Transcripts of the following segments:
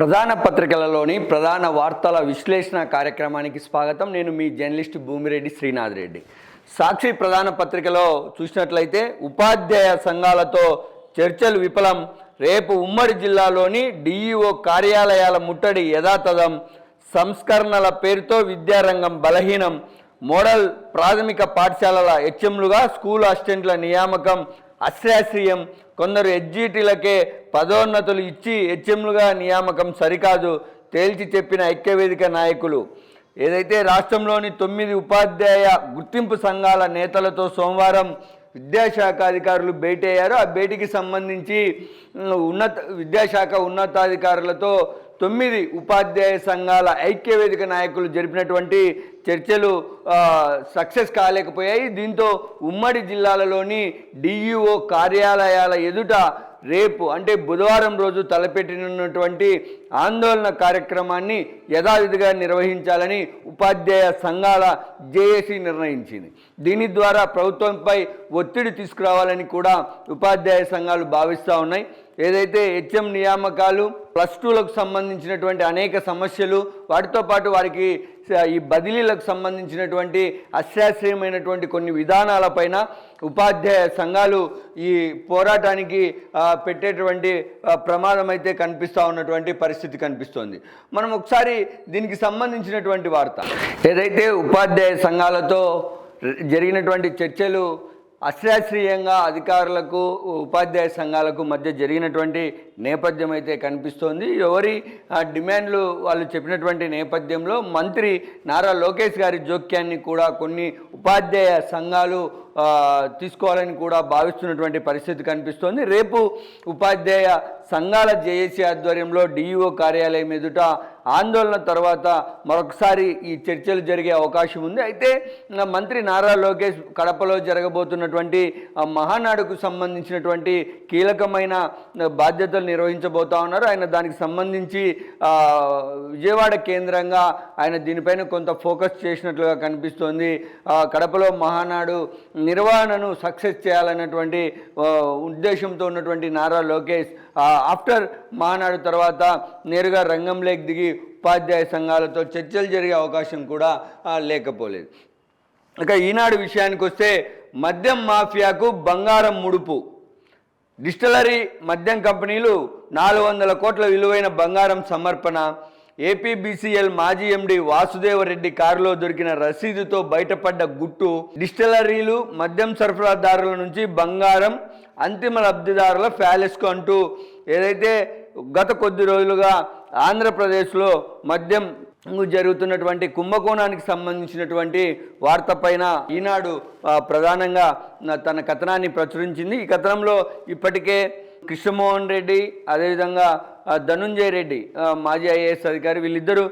ప్రధాన పత్రికలలోని ప్రధాన వార్తల విశ్లేషణ కార్యక్రమానికి స్వాగతం. నేను మీ జర్నలిస్ట్ భూమిరెడ్డి శ్రీనాథ్ రెడ్డి సాక్షి ప్రధాన పత్రికలో చూసినట్లయితే ఉపాధ్యాయ సంఘాలతో చర్చలు విఫలం. రేపు ఉమ్మడి జిల్లాలోని డిఈఓ కార్యాలయాల ముట్టడి యథాతథం. సంస్కరణల పేరుతో విద్యారంగం బలహీనం. మోడల్ ప్రాథమిక పాఠశాలల హెచ్ఎంలుగా స్కూల్ అసిస్టెంట్ల నియామకం. అశ్రాశ్రయం. కొందరు ఎడ్జీటీలకే పదోన్నతులు ఇచ్చి హెచ్ఎంలుగా నియామకం సరికాదు తేల్చి చెప్పిన ఐక్యవేదిక నాయకులు. ఏదైతే రాష్ట్రంలోని తొమ్మిది ఉపాధ్యాయ గుర్తింపు సంఘాల నేతలతో సోమవారం విద్యాశాఖ అధికారులు భేటీ అయ్యారు ఆ భేటీకి సంబంధించి ఉన్నత విద్యాశాఖ ఉన్నతాధికారులతో తొమ్మిది ఉపాధ్యాయ సంఘాల ఐక్యవేదిక నాయకులు జరిపినటువంటి చర్చలు సక్సెస్ కాలేకపోయాయి. దీంతో ఉమ్మడి జిల్లాలలోని డిఈఓ కార్యాలయాల ఎదుట రేపు అంటే బుధవారం రోజు తలపెట్టినటువంటి ఆందోళన కార్యక్రమాన్ని యథావిధిగా నిర్వహించాలని ఉపాధ్యాయ సంఘాల జేఏసీ నిర్ణయించింది. దీని ద్వారా ప్రభుత్వంపై ఒత్తిడి తీసుకురావాలని కూడా ఉపాధ్యాయ సంఘాలు భావిస్తూ ఉన్నాయి. ఏదైతే హెచ్ఎం నియామకాలు ప్లస్ టూలకు సంబంధించినటువంటి అనేక సమస్యలు వాటితో పాటు వారికి ఈ బదిలీలకు సంబంధించినటువంటి అశాస్త్రీయమైనటువంటి కొన్ని విధానాలపైన ఉపాధ్యాయ సంఘాలు ఈ పోరాటానికి పెట్టేటువంటి ప్రమాదం అయితే కనిపిస్తూ ఉన్నటువంటి పరిస్థితి కనిపిస్తోంది. మనం ఒకసారి దీనికి సంబంధించినటువంటి వార్త. ఏదైతే ఉపాధ్యాయ సంఘాలతో జరిగినటువంటి చర్చలు అశాస్త్రీయంగా అధికారులకు ఉపాధ్యాయ సంఘాలకు మధ్య జరిగినటువంటి నేపథ్యం అయితే కనిపిస్తోంది. ఎవరి డిమాండ్లు వాళ్ళు చెప్పినటువంటి నేపథ్యంలో మంత్రి నారా లోకేష్ గారి జోక్యాన్ని కూడా కొన్ని ఉపాధ్యాయ సంఘాలు తీసుకోవాలని కూడా భావిస్తున్నటువంటి పరిస్థితి కనిపిస్తోంది. రేపు ఉపాధ్యాయ సంఘాల జేఏసీ ఆధ్వర్యంలో డిఈఓ కార్యాలయం ఎదుట ఆందోళన తర్వాత మరొకసారి ఈ చర్చలు జరిగే అవకాశం ఉంది. అయితే మంత్రి నారా లోకేష్ కడపలో జరగబోతున్నటువంటి మహానాడుకు సంబంధించినటువంటి కీలకమైన బాధ్యతలు నిర్వహించబోతా ఉన్నారు. ఆయన దానికి సంబంధించి విజయవాడ కేంద్రంగా ఆయన దీనిపైన కొంత ఫోకస్ చేసినట్లుగా కనిపిస్తోంది. కడపలో మహానాడు నిర్వహణను సక్సెస్ చేయాలన్నటువంటి ఉద్దేశంతో ఉన్నటువంటి నారా లోకేష్ ఆఫ్టర్ మహానాడు తర్వాత నేరుగా రంగంలోకి దిగి ఉపాధ్యాయ సంఘాలతో చర్చలు జరిగే అవకాశం కూడా లేకపోలేదు. ఇక ఈనాడు విషయానికి వస్తే మద్యం మాఫియాకు బంగారం ముడుపు. డిస్టిలరీ మద్యం కంపెనీలు నాలుగు వందల కోట్ల విలువైన బంగారం సమర్పణ ఏపీబీసీఎల్ మాజీ ఎండి వాసుదేవరెడ్డి కారులో దొరికిన రసీదుతో బయటపడ్డ గుట్టు డిస్టిలరీలు మద్యం సరఫరాదారుల నుంచి బంగారం అంతిమ లబ్ధిదారుల ప్యాలెస్కు అంటూ ఏదైతే గత కొద్ది రోజులుగా ఆంధ్రప్రదేశ్లో మద్యం జరుగుతున్నటువంటి కుంభకోణానికి సంబంధించినటువంటి వార్త పైన ఈనాడు ప్రధానంగా తన కథనాన్ని ప్రచురించింది. ఈ కథనంలో ఇప్పటికే కృష్ణమోహన్ రెడ్డి అదేవిధంగా ధనుంజయ రెడ్డి మాజీ ఐఏఎస్ అధికారి వీళ్ళిద్దరూ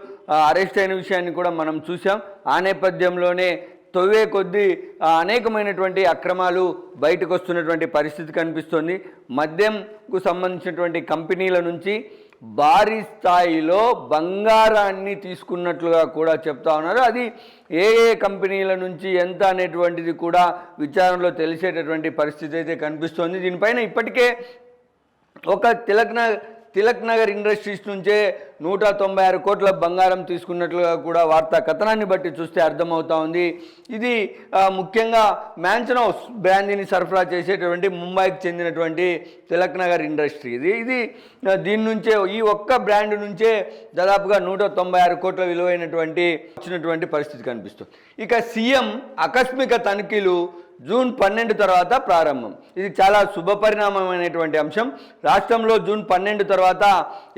అరెస్ట్ అయిన విషయాన్ని కూడా మనం చూసాం ఆ నేపథ్యంలోనే తొవ్వే కొద్దీ అనేకమైనటువంటి అక్రమాలు బయటకు వస్తున్నటువంటి పరిస్థితి కనిపిస్తోంది. మద్యంకు సంబంధించినటువంటి కంపెనీల నుంచి భారీ స్థాయిలో బంగారాన్ని తీసుకున్నట్లుగా కూడా చెప్తా ఉన్నారు. అది ఏ ఏ కంపెనీల నుంచి ఎంత అనేటువంటిది కూడా విచారణలో తెలిసేటటువంటి పరిస్థితి అయితే కనిపిస్తోంది. దీనిపైన ఇప్పటికే ఒక తిలక్ నగర్ తిలక్ నగర్ ఇండస్ట్రీస్ నుంచే నూట తొంభై ఆరు కోట్ల బంగారం తీసుకున్నట్లుగా కూడా వార్తా కథనాన్ని బట్టి చూస్తే అర్థమవుతా ఉంది. ఇది ముఖ్యంగా మ్యాన్షన్ హౌస్ బ్రాండ్ని సరఫరా చేసేటువంటి ముంబైకి చెందినటువంటి తిలక్ నగర్ ఇండస్ట్రీ. ఇది ఇది దీని నుంచే ఈ ఒక్క బ్రాండ్ నుంచే దాదాపుగా నూట తొంభై ఆరు కోట్ల విలువైనటువంటి వచ్చినటువంటి పరిస్థితి కనిపిస్తుంది. ఇక సీఎం ఆకస్మిక తనిఖీలు జూన్ పన్నెండు తర్వాత ప్రారంభం. ఇది చాలా శుభపరిణామమైనటువంటి అంశం. రాష్ట్రంలో జూన్ పన్నెండు తర్వాత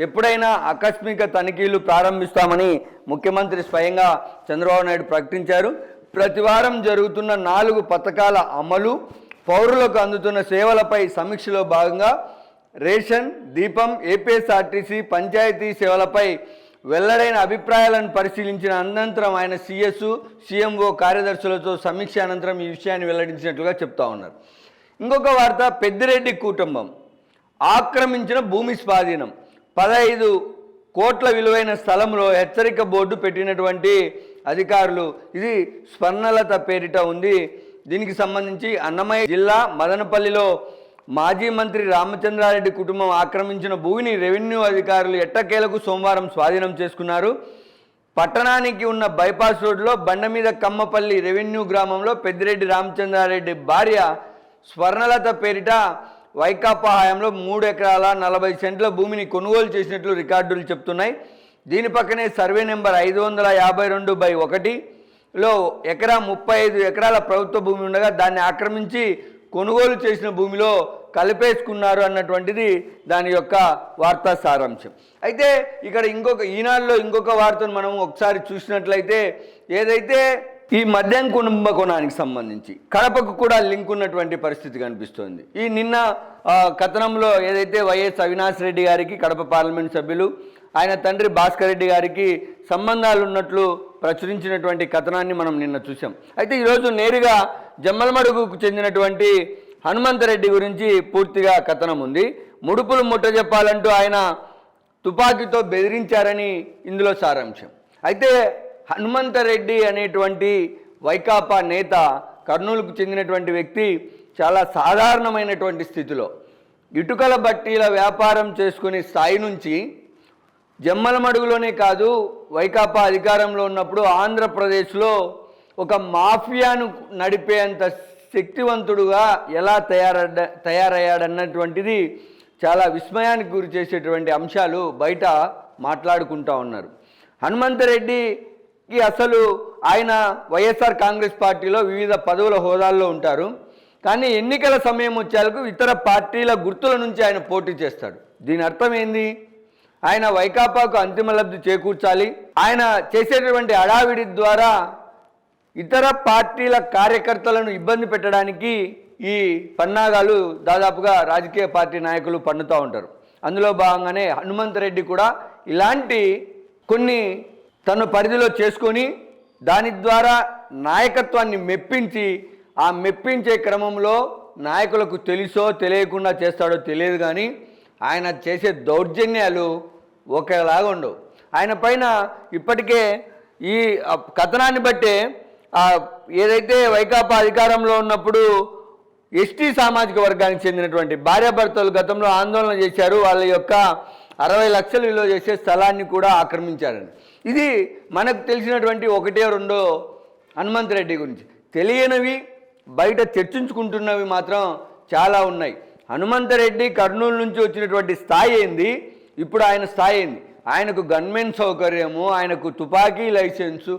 ఎప్పుడైనా ఆకస్మిక తనిఖీలు ప్రారంభిస్తామని ముఖ్యమంత్రి స్వయంగా చంద్రబాబు నాయుడు ప్రకటించారు. ప్రతివారం జరుగుతున్న నాలుగు పథకాల అమలు పౌరులకు అందుతున్న సేవలపై సమీక్షలో భాగంగా రేషన్ దీపం ఏపీఎస్ఆర్టీసీ పంచాయతీ సేవలపై వెల్లడైన అభిప్రాయాలను పరిశీలించిన అనంతరం ఆయన సిఎస్ సీఎంఓ కార్యదర్శులతో సమీక్ష అనంతరం ఈ విషయాన్ని వెల్లడించినట్లుగా చెప్తా ఉన్నారు. ఇంకొక వార్త పెద్దిరెడ్డి కుటుంబం. ఆక్రమించిన భూమి స్వాధీనం. పదహైదు కోట్ల విలువైన స్థలంలో హెచ్చరిక బోర్డు పెట్టినటువంటి అధికారులు ఇది స్వర్ణలత పేరిట ఉంది. దీనికి సంబంధించి అన్నమయ్య జిల్లా మదనపల్లిలో మాజీ మంత్రి రామచంద్రారెడ్డి కుటుంబం ఆక్రమించిన భూమిని రెవెన్యూ అధికారులు ఎట్టకేలకు సోమవారం స్వాధీనం చేసుకున్నారు. పట్టణానికి ఉన్న బైపాస్ రోడ్లో బండ మీద కమ్మపల్లి రెవెన్యూ గ్రామంలో పెద్దిరెడ్డి రామచంద్రారెడ్డి భార్య స్వర్ణలత పేరిట వైకాపా హయాంలో మూడు ఎకరాల నలభై సెంట్ల భూమిని కొనుగోలు చేసినట్లు రికార్డులు చెప్తున్నాయి. దీని పక్కనే సర్వే నెంబర్ ఐదు వందల యాభై రెండు బై ఒకటిలో ఎకరా ముప్పై ఐదు ఎకరాల ప్రభుత్వ భూమి ఉండగా దాన్ని ఆక్రమించి కొనుగోలు చేసిన భూమిలో కలిపేసుకున్నారు అన్నటువంటిది దాని యొక్క వార్తా సారాంశం. అయితే ఇక్కడ ఇంకొక ఈనాడులో ఇంకొక వార్తను మనం ఒకసారి చూసినట్లయితే ఏదైతే ఈ మద్యం కుంభకోణానికి సంబంధించి కడపకు కూడా లింక్ ఉన్నటువంటి పరిస్థితి కనిపిస్తోంది. ఈ నిన్న కథనంలో ఏదైతే వైఎస్ అవినాష్ రెడ్డి గారికి కడప పార్లమెంట్ సభ్యులు ఆయన తండ్రి భాస్కర్ రెడ్డి గారికి సంబంధాలు ఉన్నట్లు ప్రచురించినటువంటి కథనాన్ని మనం నిన్న చూసాం అయితే ఈరోజు నేరుగా జమ్మలమడుగుకు చెందినటువంటి హనుమంతరెడ్డి గురించి పూర్తిగా కథనం ఉంది. ముడుపులు ముట్ట చెప్పాలంటూ ఆయన తుపాకీతో బెదిరించారని ఇందులో సారాంశం. అయితే హనుమంతరెడ్డి అనేటువంటి వైకాపా నేత కర్నూలుకు చెందినటువంటి వ్యక్తి చాలా సాధారణమైనటువంటి స్థితిలో. ఇటుకల బట్టీల వ్యాపారం చేసుకునే స్థాయి నుంచి జమ్మలమడుగులోనే కాదు వైకాపా అధికారంలో ఉన్నప్పుడు ఆంధ్రప్రదేశ్లో ఒక మాఫియాను నడిపేంత శక్తివంతుడుగా ఎలా తయారడ్డ తయారయ్యాడన్నటువంటిది చాలా విస్మయానికి గురి చేసేటువంటి అంశాలు బయట మాట్లాడుకుంటా ఉన్నారు. ఈ అసలు ఆయన వైఎస్ఆర్ కాంగ్రెస్ పార్టీలో వివిధ పదవుల హోదాల్లో ఉంటారు. కానీ ఎన్నికల సమయం వచ్చేందుకు ఇతర పార్టీల గుర్తుల నుంచి ఆయన పోటీ చేస్తాడు. దీని అర్థం ఏంది? ఆయన వైకాపాకు అంతిమ లబ్ధి చేకూర్చాలి. ఆయన చేసేటటువంటి అడావిడి ద్వారా ఇతర పార్టీల కార్యకర్తలను ఇబ్బంది పెట్టడానికి ఈ పన్నాగాలు దాదాపుగా రాజకీయ పార్టీ నాయకులు పన్నుతూ ఉంటారు. అందులో భాగంగానే హనుమంతరెడ్డి కూడా ఇలాంటి కొన్ని తన పరిధిలో చేసుకొని దాని ద్వారా నాయకత్వాన్ని మెప్పించి ఆ మెప్పించే క్రమంలో నాయకులకు తెలుసో తెలియకుండా చేస్తాడో తెలియదు కానీ ఆయన చేసే దౌర్జన్యాలు ఒకేలాగా ఉండవు. ఆయన పైన ఇప్పటికే ఈ కథనాన్ని బట్టే ఏదైతే వైకాపా అధికారంలో ఉన్నప్పుడు ఎస్టీ సామాజిక వర్గానికి చెందినటువంటి భార్యాభర్తలు గతంలో ఆందోళన చేశారు. వాళ్ళ యొక్క అరవై లక్షలు విలువ చేసే స్థలాన్ని కూడా ఆక్రమించారని. ఇది మనకు తెలిసినటువంటి ఒకటే రెండో హనుమంతరెడ్డి గురించి. తెలియనివి బయట చర్చించుకుంటున్నవి మాత్రం చాలా ఉన్నాయి. హనుమంతరెడ్డి కర్నూలు నుంచి వచ్చినటువంటి స్థాయి ఏంది? ఇప్పుడు ఆయన స్థాయి ఏంది? ఆయనకు గన్మెన్ సౌకర్యము ఆయనకు తుపాకీ లైసెన్సు.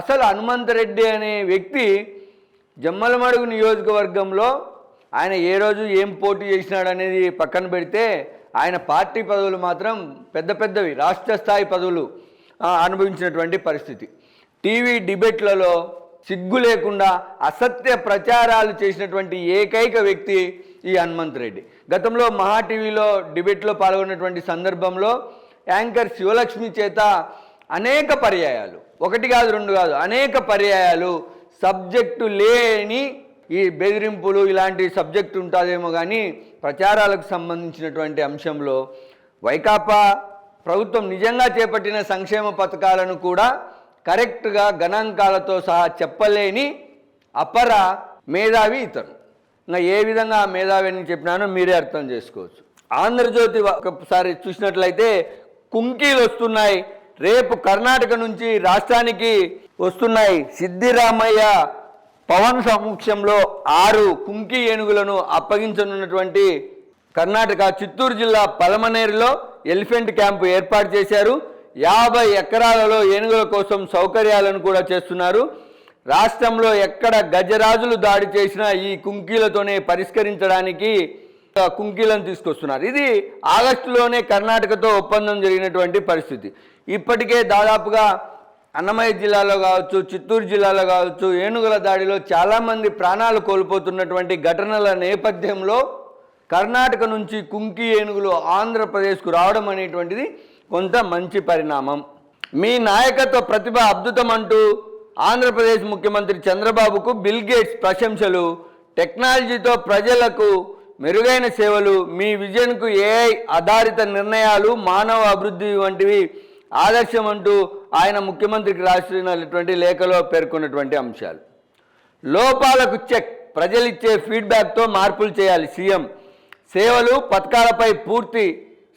అసలు హనుమంత రెడ్డి అనే వ్యక్తి జమ్మలమడుగు నియోజకవర్గంలో ఆయన ఏ రోజు ఏం పోటీ చేసినాడు అనేది పక్కన పెడితే ఆయన పార్టీ పదవులు మాత్రం పెద్ద పెద్దవి రాష్ట్ర స్థాయి పదవులు అనుభవించినటువంటి పరిస్థితి. టీవీ డిబేట్లలో సిగ్గు లేకుండా అసత్య ప్రచారాలు చేసినటువంటి ఏకైక వ్యక్తి ఈ హనుమంత్ రెడ్డి. గతంలో మహా టీవీలో డిబేట్లో పాల్గొన్నటువంటి సందర్భంలో యాంకర్ శివలక్ష్మి చేత అనేక పర్యాయాలు ఒకటి కాదు రెండు కాదు అనేక పర్యాయాలు సబ్జెక్టు లేని ఈ బెదిరింపులు ఇలాంటి సబ్జెక్టు ఉంటుందేమో కానీ ప్రచారాలకు సంబంధించినటువంటి అంశంలో వైకాపా ప్రభుత్వం నిజంగా చేపట్టిన సంక్షేమ పథకాలను కూడా కరెక్ట్గా గణాంకాలతో సహా చెప్పలేని అపర మేధావి ఇతను. ఇంకా ఏ విధంగా ఆ మేధావి అని చెప్పినానో మీరే అర్థం చేసుకోవచ్చు. ఆంధ్రజ్యోతి ఒకసారి చూసినట్లయితే కుంకీలు వస్తున్నాయి. రేపు కర్ణాటక నుంచి రాష్ట్రానికి వస్తున్నాయి. సిద్ధిరామయ్య పవన్ సమక్షంలో ఆరు కుంకి ఏనుగులను అప్పగించనున్నటువంటి కర్ణాటక చిత్తూరు జిల్లా పలమనేరులో ఎలిఫెంట్ క్యాంపు ఏర్పాటు చేశారు. యాభై ఎకరాలలో ఏనుగుల కోసం సౌకర్యాలను కూడా చేస్తున్నారు. రాష్ట్రంలో ఎక్కడ గజరాజులు దాడి చేసినా ఈ కుంకీలతోనే పరిష్కరించడానికి కుంకీలను తీసుకొస్తున్నారు. ఇది ఆగస్టులోనే కర్ణాటకతో ఒప్పందం జరిగినటువంటి పరిస్థితి. ఇప్పటికే దాదాపుగా అన్నమయ్య జిల్లాలో కావచ్చు చిత్తూరు జిల్లాలో కావచ్చు ఏనుగుల దాడిలో చాలామంది ప్రాణాలు కోల్పోతున్నటువంటి ఘటనల నేపథ్యంలో కర్ణాటక నుంచి కుంకి ఏనుగులు ఆంధ్రప్రదేశ్కు రావడం అనేటువంటిది కొంత మంచి పరిణామం. మీ నాయకత్వ ప్రతిభ అద్భుతం అంటూ ఆంధ్రప్రదేశ్ ముఖ్యమంత్రి చంద్రబాబుకు బిల్ గేట్స్ ప్రశంసలు. టెక్నాలజీతో ప్రజలకు మెరుగైన సేవలు మీ విజన్కు ఏఐ ఆధారిత నిర్ణయాలు మానవ అభివృద్ధి వంటివి ఆదర్శం అంటూ ఆయన ముఖ్యమంత్రికి రాసినటువంటి లేఖలో పేర్కొన్నటువంటి అంశాలు. లోపాలకు చెక్ ప్రజలిచ్చే ఫీడ్బ్యాక్తో మార్పులు చేయాలి సీఎం. సేవలు పథకాలపై పూర్తి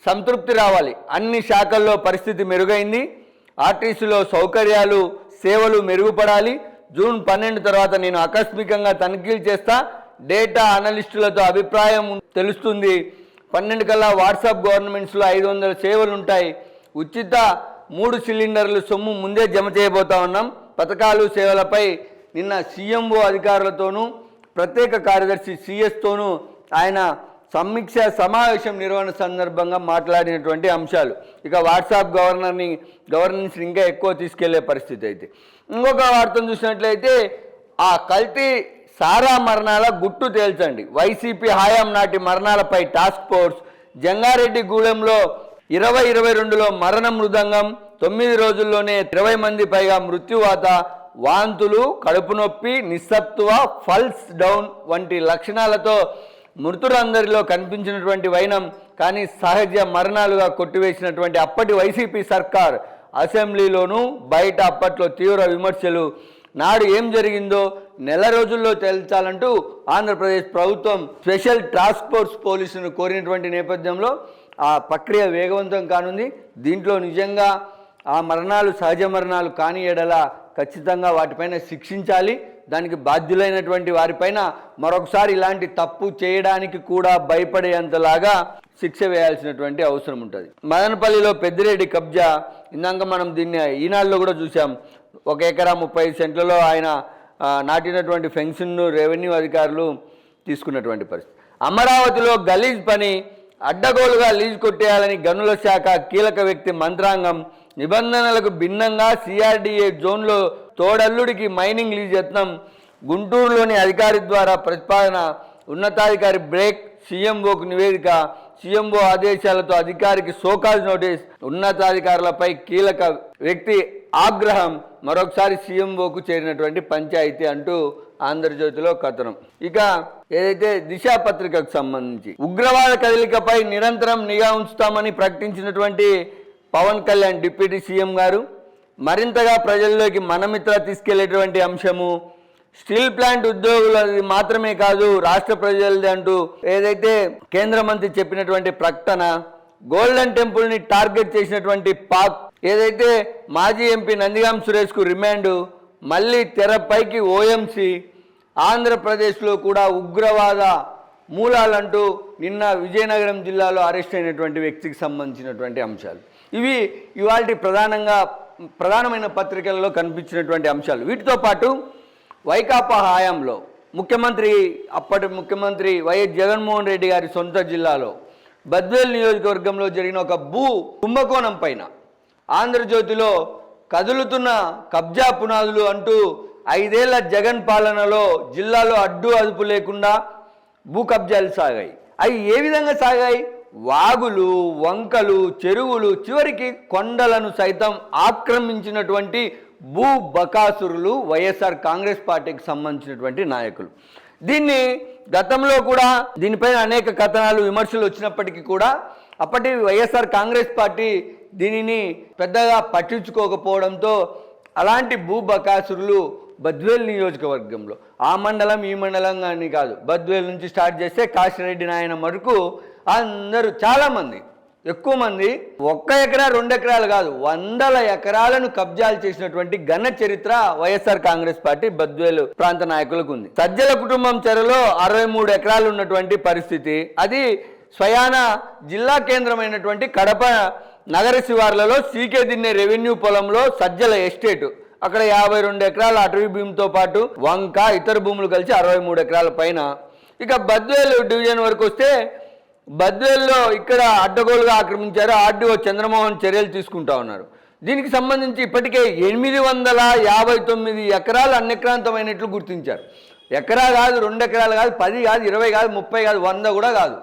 సంతృప్తి రావాలి. అన్ని శాఖల్లో పరిస్థితి మెరుగైంది. ఆర్టీసీలో సౌకర్యాలు సేవలు మెరుగుపడాలి. జూన్ పన్నెండు తర్వాత నేను ఆకస్మికంగా తనిఖీలు చేస్తా. డేటా అనలిస్టులతో అభిప్రాయం తెలుస్తుంది. పన్నెండు కల్లా వాట్సాప్ గవర్నమెంట్స్లో ఐదు వందల సేవలు ఉంటాయి ఉచిత మూడు సిలిండర్లు సొమ్ము ముందే జమ చేయబోతా ఉన్నాం. పథకాలు సేవలపై నిన్న సీఎంఓ అధికారులతోనూ ప్రత్యేక కార్యదర్శి సిఎస్తోనూ ఆయన సమీక్ష సమావేశం నిర్వహణ సందర్భంగా మాట్లాడినటువంటి అంశాలు. ఇక వాట్సాప్ గవర్నర్ని గవర్నెన్స్ ఇంకా ఎక్కువ తీసుకెళ్ళే పరిస్థితి అయితే. ఇంకొక వార్తను చూసినట్లయితే ఆ కల్తీ సారా మరణాల గుట్టు తేల్చండి. వైసీపీ హయాం నాటి మరణాలపై టాస్క్ ఫోర్స్ జంగారెడ్డి గూడెంలో ఇరవై ఇరవై రెండులో మరణ మృదంగం తొమ్మిది రోజుల్లోనే ఇరవై మంది పైగా మృత్యువాత వాంతులు కడుపు నొప్పి నిస్సత్వ ఫల్స్ డౌన్ వంటి లక్షణాలతో మృతులందరిలో కనిపించినటువంటి వైనం కానీ సహజ మరణాలుగా కొట్టివేసినటువంటి అప్పటి వైసీపీ సర్కార్ అసెంబ్లీలోనూ బయట అప్పట్లో తీవ్ర విమర్శలు. నాడు ఏం జరిగిందో నెల రోజుల్లో తేల్చాలంటూ ఆంధ్రప్రదేశ్ ప్రభుత్వం స్పెషల్ టాస్క్ ఫోర్స్ పోలీసును కోరినటువంటి నేపథ్యంలో ఆ ప్రక్రియ వేగవంతం కానుంది. దీంట్లో నిజంగా ఆ మరణాలు సహజ మరణాలు కాని ఎడల ఖచ్చితంగా వాటిపైన శిక్షించాలి. దానికి బాధ్యులైనటువంటి వారిపైన మరొకసారి ఇలాంటి తప్పు చేయడానికి కూడా భయపడేంతలాగా శిక్ష వేయాల్సినటువంటి అవసరం ఉంటుంది. మదనపల్లిలో పెద్దిరెడ్డి కబ్జా. ఇందాక మనం దీన్ని ఈనాడులో కూడా చూసాం ఒక ఎకరా ముప్పై సెంట్లలో ఆయన నాటినటువంటి ఫెన్సింగ్ను రెవెన్యూ అధికారులు తీసుకున్నటువంటి పరిస్థితి. అమరావతిలో గలీజ్ పని అడ్డగోలుగా లీజు కొట్టేయాలని గనుల శాఖ కీలక వ్యక్తి మంత్రాంగం నిబంధనలకు భిన్నంగా సిఆర్డీఏ జోన్లో తోడల్లుడికి మైనింగ్ లీజ్ యత్నం. గుంటూరులోని అధికారి ద్వారా ప్రతిపాదన ఉన్నతాధికారి బ్రేక్ సీఎంఓకు నివేదిక. సీఎంఓ ఆదేశాలతో అధికారికి సోకాజ్ నోటీస్. ఉన్నతాధికారులపై కీలక వ్యక్తి ఆగ్రహం. మరొకసారి సీఎంఓకు చేరినటువంటి పంచాయతీ అంటూ ఆంధ్రజ్యోతిలో కథనం. ఇక ఏదైతే దిశా పత్రికకు సంబంధించి ఉగ్రవాద కదలికపై నిరంతరం నిఘా ఉంచుతామని ప్రకటించినటువంటి పవన్ కళ్యాణ్ డిప్యూటీ సీఎం గారు మరింతగా ప్రజల్లోకి మనమిత్ర తీసుకెళ్ళేటువంటి అంశము స్టీల్ ప్లాంట్ ఉద్యోగులది మాత్రమే కాదు రాష్ట్ర ప్రజలది అంటూ ఏదైతే కేంద్ర మంత్రి చెప్పినటువంటి ప్రకటన గోల్డెన్ టెంపుల్ని టార్గెట్ చేసినటువంటి పాక్ ఏదైతే మాజీ ఎంపీ నందిగాం సురేష్కు రిమాండ్ మళ్ళీ తెరపైకి ఓఎంసీ ఆంధ్రప్రదేశ్లో కూడా ఉగ్రవాద మూలాలంటూ నిన్న విజయనగరం జిల్లాలో అరెస్ట్ అయినటువంటి వ్యక్తికి సంబంధించినటువంటి అంశాలు. ఇవి ఇవాళ ప్రధానంగా ప్రధానమైన పత్రికలలో కనిపించినటువంటి అంశాలు. వీటితో పాటు వైకాపా హయాంలో ముఖ్యమంత్రి అప్పటి ముఖ్యమంత్రి వైఎస్ జగన్మోహన్ రెడ్డి గారి సొంత జిల్లాలో బద్వేల్ నియోజకవర్గంలో జరిగిన ఒక భూ కుంభకోణం పైన ఆంధ్రజ్యోతిలో కదులుతున్న కబ్జా పునాదులు అంటూ ఐదేళ్ళ జగన్ పాలనలో జిల్లాలో అడ్డు అదుపు లేకుండా భూ కబ్జాలు సాగాయి. అవి ఏ విధంగా సాగాయి? వాగులు వంకలు చెరువులు చివరికి కొండలను సైతం ఆక్రమించినటువంటి భూ బకాసురులు వైఎస్ఆర్ కాంగ్రెస్ పార్టీకి సంబంధించినటువంటి నాయకులు. దీన్ని గతంలో కూడా దీనిపైన అనేక కథనాలు విమర్శలు వచ్చినప్పటికీ కూడా అప్పటి వైఎస్ఆర్ కాంగ్రెస్ పార్టీ దీనిని పెద్దగా పట్టించుకోకపోవడంతో అలాంటి భూబకాసురులు బద్వేల్ నియోజకవర్గంలో. ఆ మండలం ఈ మండలం కానీ కాదు. బద్వేల్ నుంచి స్టార్ట్ చేస్తే కాశిరెడ్డి నాయన వరకు అందరూ చాలామంది ఎక్కువ మంది. ఒక్క ఎకరా రెండు ఎకరాలు కాదు వందల ఎకరాలను కబ్జాలు చేసినటువంటి ఘన చరిత్ర వైఎస్ఆర్ కాంగ్రెస్ పార్టీ బద్వేలు ప్రాంత నాయకులకు ఉంది. సజ్జల కుటుంబం చెరలో అరవై మూడు ఎకరాలు ఉన్నటువంటి పరిస్థితి. అది స్వయాన జిల్లా కేంద్రమైనటువంటి కడప నగర శివార్లలో సీకే దిన్నే రెవెన్యూ పొలంలో సజ్జల ఎస్టేటు. అక్కడ యాభై రెండు ఎకరాల అటవీ భూమితో పాటు వంక ఇతర భూములు కలిసి అరవై మూడు ఎకరాల పైన. ఇక బద్వేలు డివిజన్ వరకు వస్తే బద్వేల్లో ఇక్కడ అడ్డగోలుగా ఆక్రమించారు ఆర్డీఓ చంద్రమోహన్ చర్యలు తీసుకుంటా ఉన్నారు. దీనికి సంబంధించి ఇప్పటికే ఎనిమిది వందల యాభై తొమ్మిది ఎకరాలు అన్యక్రాంతమైనట్లు గుర్తించారు. ఎకరా కాదు రెండు ఎకరాలు కాదు పది కాదు ఇరవై కాదు ముప్పై కాదు వంద కూడా కాదు.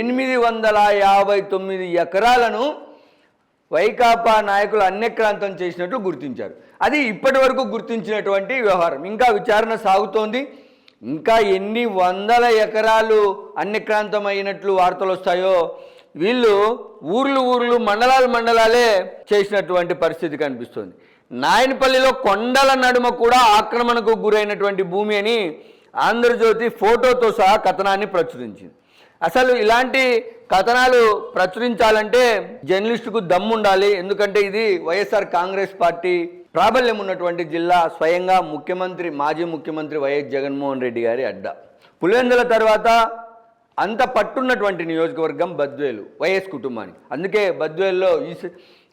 ఎనిమిది వందల యాభై తొమ్మిది ఎకరాలను వైకాపా నాయకులు అన్యక్రాంతం చేసినట్లు గుర్తించారు. అది ఇప్పటి వరకు గుర్తించినటువంటి వ్యవహారం. ఇంకా విచారణ సాగుతోంది. ఇంకా ఎన్ని వందల ఎకరాలు అన్యక్రాంతం అయినట్లు వార్తలు వస్తాయో వీళ్ళు ఊర్లు ఊర్లు మండలాలు మండలాలే చేసినటువంటి పరిస్థితి కనిపిస్తుంది. నాయనపల్లిలో కొండల నడుమ కూడా ఆక్రమణకు గురైనటువంటి భూమి అని ఆంధ్రజ్యోతి ఫోటోతో సహా కథనాన్ని ప్రచురించింది. అసలు ఇలాంటి కథనాలు ప్రచురించాలంటే జర్నలిస్టుకు దమ్ముండాలి. ఎందుకంటే ఇది వైఎస్ఆర్ కాంగ్రెస్ పార్టీ ప్రాబల్యం ఉన్నటువంటి జిల్లా స్వయంగా ముఖ్యమంత్రి మాజీ ముఖ్యమంత్రి వైఎస్ జగన్మోహన్ రెడ్డి గారి అడ్డ. పులివెందుల తర్వాత అంత పట్టున్నటువంటి నియోజకవర్గం బద్వేలు వైఎస్ కుటుంబానికి. అందుకే బద్వేల్లో ఈ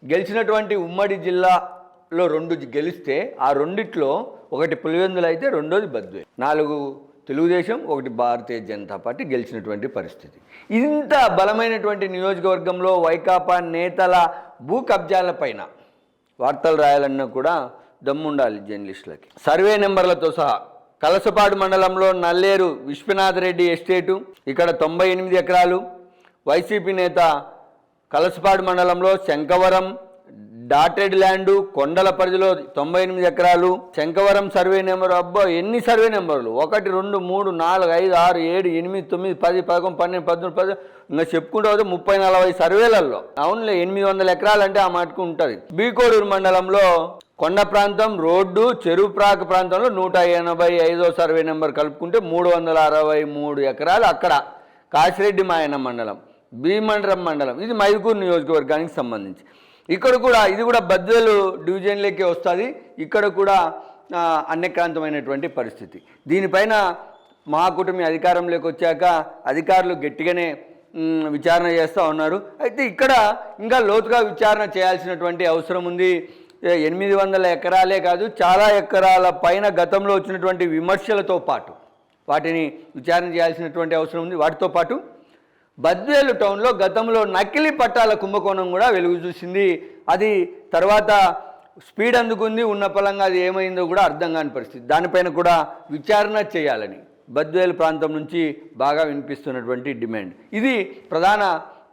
గెలిచినటువంటి ఉమ్మడి జిల్లాలో రెండు గెలిస్తే ఆ రెండిట్లో ఒకటి పులివెందులు అయితే రెండోది బద్వేలు. నాలుగు తెలుగుదేశం ఒకటి భారతీయ జనతా పార్టీ గెలిచినటువంటి పరిస్థితి. ఇంత బలమైనటువంటి నియోజకవర్గంలో వైకాపా నేతల భూ కబ్జాల పైన వార్తలు రాయాలన్నా కూడా దమ్ముండాలి జర్నలిస్టులకి. సర్వే నెంబర్లతో సహా కలసపాడు మండలంలో నల్లేరు విశ్వనాథ్ రెడ్డి ఎస్టేటు ఇక్కడ తొంభై ఎనిమిది ఎకరాలు. వైసీపీ నేత కలసపాడు మండలంలో శంకవరం డాటెడ్ ల్యాండు కొండల పరిధిలో తొంభై ఎనిమిది ఎకరాలు శంకవరం సర్వే నెంబర్ అబ్బా ఎన్ని సర్వే నెంబర్లు? ఒకటి రెండు మూడు నాలుగు ఐదు ఆరు ఏడు ఎనిమిది తొమ్మిది పది పదకొండు పన్నెండు పద్దెనిమిది పది ఇంకా చెప్పుకుంటూ పోతే ముప్పై నలభై సర్వేలలో అవునులే ఎనిమిది వందల ఎకరాలు అంటే ఆ మటుకు ఉంటుంది. బీకోడూరు మండలంలో కొండ ప్రాంతం రోడ్డు చెరువు ప్రాక ప్రాంతంలో నూట ఎనభై ఐదో సర్వే నెంబర్ కలుపుకుంటే మూడు వందల అరవై మూడు ఎకరాలు అక్కడ. కాశిరెడ్డి మాయన మండలం భీమండలం మండలం ఇది మైదుకూరు నియోజకవర్గానికి సంబంధించి. ఇక్కడ కూడా ఇది కూడా బద్దలు డివిజన్లోకి వస్తుంది. ఇక్కడ కూడా అన్యక్రాంతమైనటువంటి పరిస్థితి. దీనిపైన మా కుటుంబం అధికారంలోకి వచ్చాక అధికారులు గట్టిగానే విచారణ చేస్తూ ఉన్నారు. అయితే ఇక్కడ ఇంకా లోతుగా విచారణ చేయాల్సినటువంటి అవసరం ఉంది. ఎనిమిది వందల ఎకరాలే కాదు చాలా ఎకరాల పైన గతంలో వచ్చినటువంటి విమర్శలతో పాటు వాటిని విచారణ చేయాల్సినటువంటి అవసరం ఉంది. వాటితో పాటు బద్వేలు టౌన్లో గతంలో నకిలీ పట్టాల కుంభకోణం కూడా వెలుగు చూసింది. అది తర్వాత స్పీడ్ అందుకుంది ఉన్న పలంగా అది ఏమైందో కూడా అర్థం కాని పరిస్థితి. దానిపైన కూడా విచారణ చేయాలని బద్వేలు ప్రాంతం నుంచి బాగా వినిపిస్తున్నటువంటి డిమాండ్. ఇది ప్రధాన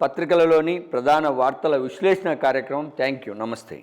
పత్రికలలోని ప్రధాన వార్తల విశ్లేషణ కార్యక్రమం. Thank you. నమస్తే.